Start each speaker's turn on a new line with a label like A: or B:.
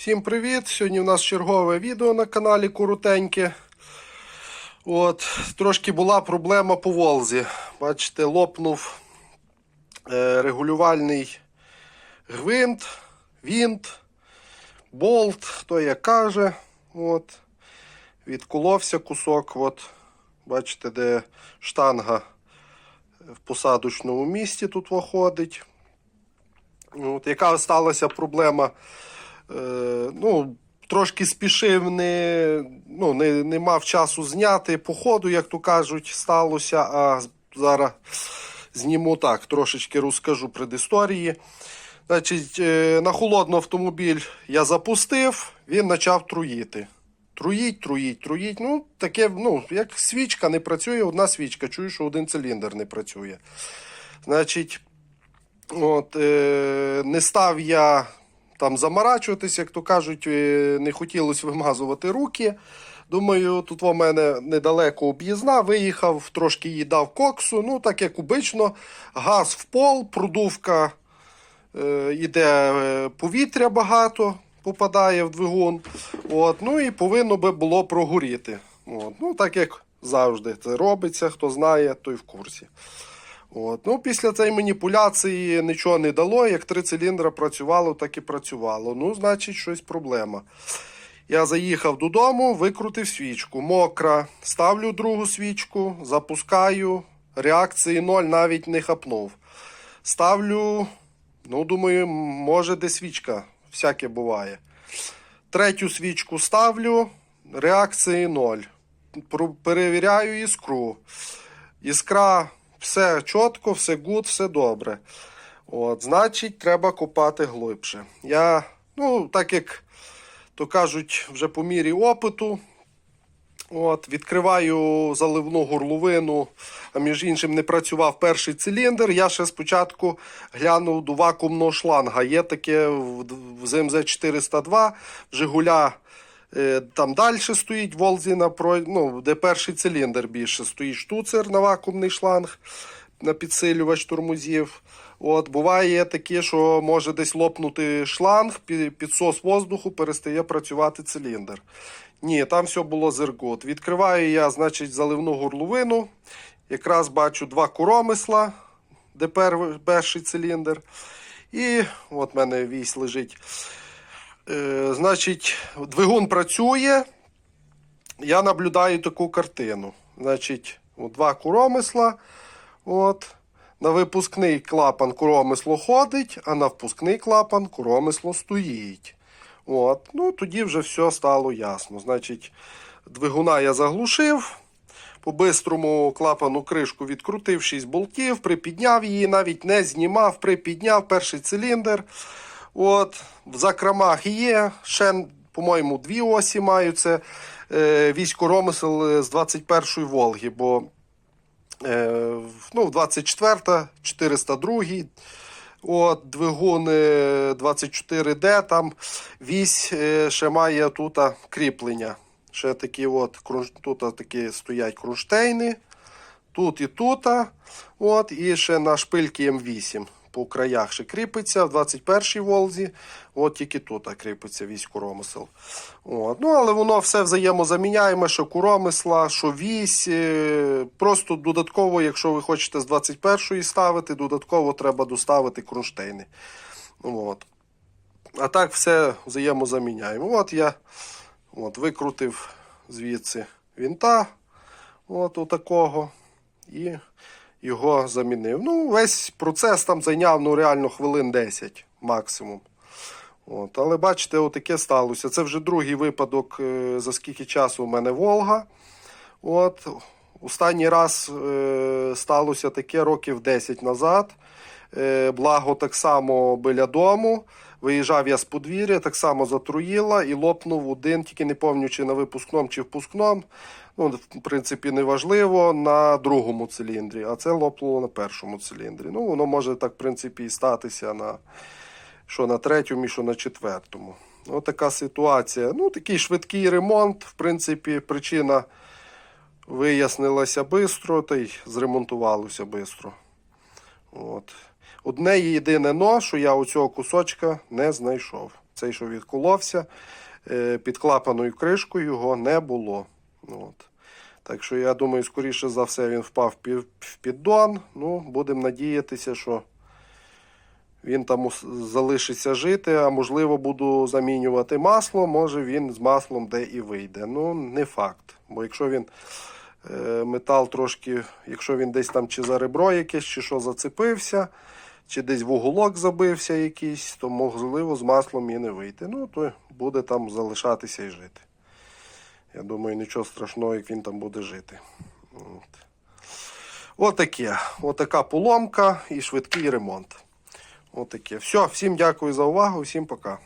A: Всім привіт! Сьогодні у нас чергове відео на каналі Коротеньке. От, трошки була проблема по Волзі. Бачите, лопнув е, регулювальний гвинт, вінт, болт, хто як каже. От, відколовся кусок. От, бачите, де штанга в посадочному місці тут виходить. От, яка сталася проблема? Е, ну, трошки спішив, не, ну, не, не мав часу зняти по ходу, як то кажуть, сталося. А зараз зніму так, трошечки розкажу предісторії. Значить, е, на холодний автомобіль я запустив, він почав труїти. Труїть, труїть, труїть. Ну, таке, ну, як свічка не працює, одна свічка. Чую, що один циліндр не працює. Значить, от, е, не став я там заморачуватись, як то кажуть, не хотілося вимазувати руки. Думаю, тут у мене недалеко об'їзна, виїхав, трошки їй дав коксу. Ну, так як обично, газ в пол, продувка е, іде е, повітря багато, попадає в двигун. От, ну і повинно би було прогоріти. От, ну, так як завжди це робиться, хто знає, той в курсі. От. Ну, після цієї маніпуляції нічого не дало. Як три циліндри працювало, так і працювало. Ну, значить, щось проблема. Я заїхав додому, викрутив свічку. Мокра. Ставлю другу свічку, запускаю. Реакції ноль навіть не хапнув. Ставлю, ну, думаю, може, де свічка. Всяке буває. Третю свічку ставлю, реакції ноль. Перевіряю іскру. Іскра все чітко, все гуд, все добре. От, значить, треба копати глибше. Я, ну, так як то кажуть, вже по мірі опиту. От, відкриваю заливну горловину, а між іншим не працював перший циліндр. Я ще спочатку глянув до вакуумного шланга. Є таке в ЗМЗ 402, в Жигуля там далі стоїть Волзі, на, про- ну, де перший циліндр більше стоїть штуцер на вакуумний шланг, на підсилювач тормозів. От, буває таке, що може десь лопнути шланг, підсос воздуху, перестає працювати циліндр. Ні, там все було зергот. Відкриваю я, значить, заливну горловину. Якраз бачу два коромисла, де перший циліндр. І от в мене вісь лежить. Е, значить, двигун працює. Я наблюдаю таку картину. Значить, два коромисла. От. На випускний клапан коромисло ходить, а на впускний клапан коромисло стоїть. От. Ну, тоді вже все стало ясно. Значить, двигуна я заглушив. По бистрому клапану кришку відкрутив 6 болтів, припідняв її, навіть не знімав, припідняв перший циліндр. От, в закромах є. Ще, по-моєму, дві осі маю. Це е, військоромисел з 21-ї Волги, бо е, ну, 24-та, 402 От, двигун е, 24D, там вісь е, ще має тут кріплення. Ще такі от, тут такі стоять кронштейни. Тут і тут. От, і ще на шпильки М8 по краях ще кріпиться. В 21-й Волзі. От тільки тут кріпиться вісь коромисел. От. Ну, але воно все взаємозаміняємо, що коромисла, що вісь. е, Просто додатково, якщо ви хочете з 21-ї ставити, додатково треба доставити кронштейни. От. А так все взаємозаміняємо. От я от, викрутив звідси вінта. От отакого. І його замінив. Ну, весь процес там зайняв ну, реально хвилин 10 максимум. От, але бачите, отаке сталося. Це вже другий випадок, е, за скільки часу у мене Волга. От, останній раз е, сталося таке років 10 назад. Е, благо так само біля дому. Виїжджав я з подвір'я, так само затруїла і лопнув один, тільки не пам'ятаю, на випускному, чи впускному. Ну, в принципі, неважливо, на другому циліндрі, а це лопнуло на першому циліндрі. Ну, воно може так, в принципі, і статися на що на третьому, що на четвертому. Ось така ситуація. Ну, такий швидкий ремонт, в принципі, причина вияснилася швидко, та й зремонтувалося швидко. От. Одне єдине но, що я оцього кусочка не знайшов. цей, що відколовся, е, під клапаною кришкою його не було. От. Так що я думаю, скоріше за все він впав в піддон. Ну, будемо надіятися, що він там залишиться жити, а можливо буду замінювати масло, може він з маслом де і вийде. Ну, не факт. Бо якщо він метал трошки, якщо він десь там чи за ребро якесь, чи що зацепився, чи десь в уголок забився якийсь, то можливо з маслом і не вийде. Ну, то буде там залишатися і жити. Я думаю, нічого страшного, як він там буде жити. От. Отаке. Отака поломка і швидкий ремонт. Отаке. Все, всім дякую за увагу, всім пока.